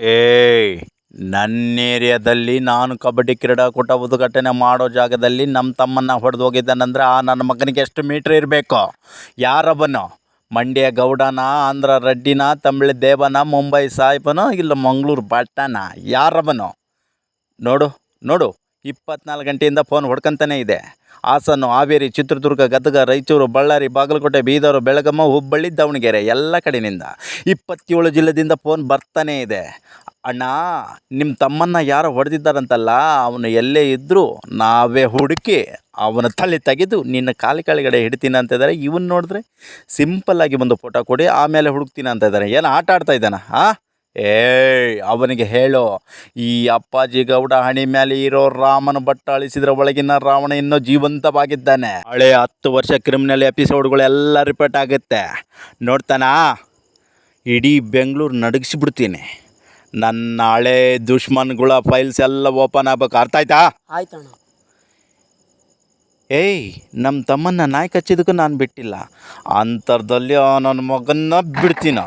ಏಯ್. ನನ್ನ ಏರಿಯಾದಲ್ಲಿ ನಾನು ಕಬಡ್ಡಿ ಕ್ರೀಡಾಕೂಟ ಉದ್ಘಾಟನೆ ಮಾಡೋ ಜಾಗದಲ್ಲಿ ನಮ್ಮ ತಮ್ಮನ್ನ ಹೊಡೆದು ಹೋಗಿದ್ದಾನಂದ್ರೆ ಆ ನನ್ನ ಮಗನಿಗೆ ಎಷ್ಟು ಮೀಟ್ರ್ ಇರಬೇಕು? ಯಾರವನು ಮಂಡ್ಯ ಗೌಡನ, ಆಂಧ್ರ ರೆಡ್ಡಿನ, ತಮಿಳು ದೇವನ, ಮುಂಬೈ ಸಾಹಿಬನ, ಇಲ್ಲ ಮಂಗಳೂರು ಭಟ್ಟನ ಯಾರವನು ನೋಡು ನೋಡು. ಇಪ್ಪತ್ನಾಲ್ಕು ಗಂಟೆಯಿಂದ ಫೋನ್ ಹೊಡ್ಕೊಂತಾನೆ ಇದೆ. ಹಾಸನ, ಹಾವೇರಿ, ಚಿತ್ರದುರ್ಗ, ಗದಗ, ರಾಯಚೂರು, ಬಳ್ಳಾರಿ, ಬಾಗಲಕೋಟೆ, ಬೀದರ್, ಬೆಳಗಮ್ಮ, ಹುಬ್ಬಳ್ಳಿ, ದಾವಣಗೆರೆ ಎಲ್ಲ ಕಡೆಯಿಂದ ಇಪ್ಪತ್ತೇಳು ಜಿಲ್ಲೆದಿಂದ ಫೋನ್ ಬರ್ತಾನೇ ಇದೆ. ಅಣ್ಣ ನಿಮ್ಮ ತಮ್ಮನ್ನ ಯಾರೋ ಹೊಡೆದಿದ್ದಾರಂತಲ್ಲ, ಅವನು ಎಲ್ಲೇ ಇದ್ದರೂ ನಾವೇ ಹುಡುಕಿ ಅವನ ತಲೆ ತೆಗೆದು ನಿನ್ನ ಕಾಲು ಕೆಳಗಡೆ ಹಿಡ್ತೀನಿ ಅಂತ ಇದ್ದಾರೆ ಇವನು ನೋಡಿದ್ರೆ ಸಿಂಪಲ್ಲಾಗಿ ಒಂದು ಫೋಟೋ ಕೊಡಿ, ಆಮೇಲೆ ಹುಡುಕ್ತೀನಿ ಅಂತ ಇದ್ದಾರೆ ಏನು ಆಟ ಆಡ್ತಾ ಇದ್ದಾನ? ಹಾಂ ಏಯ್ ಅವನಿಗೆ ಹೇಳು ಈ ಅಪ್ಪಾಜಿ ಗೌಡ ಹಣಿ ಮೇಲೆ ಇರೋ ರಾಮನ ಬಟ್ಟ ಅಳಿಸಿದ್ರ ಒಳಗಿನ ರಾವಣ ಇನ್ನೂ ಜೀವಂತವಾಗಿದ್ದಾನೆ. ಹಳೆ ಹತ್ತು ವರ್ಷ ಕ್ರಿಮಿನಲ್ ಎಪಿಸೋಡ್ಗಳೆಲ್ಲ ರಿಪೀಟ್ ಆಗುತ್ತೆ. ನೋಡ್ತಾನಾ? ಇಡೀ ಬೆಂಗಳೂರು ನಡಗಿಸ್ಬಿಡ್ತೀನಿ. ನನ್ನ ಹಳೆ ದುಶ್ಮನ್ಗಳ ಫೈಲ್ಸ್ ಎಲ್ಲ ಓಪನ್ ಆಗ್ಬೇಕು. ಅರ್ಥ ಆಯ್ತಾ ಆಯ್ತಣ್ಣ. ಏಯ್ ನಮ್ಮ ತಮ್ಮನ್ನ ನಾಯಿ ಕಚ್ಚಿದಕ್ಕೂ ನಾನು ಬಿಟ್ಟಿಲ್ಲ. ಅಂತರ್ದಲ್ಲಿ ನನ್ನ ಮಗನ್ನ ಬಿಡ್ತೀನ?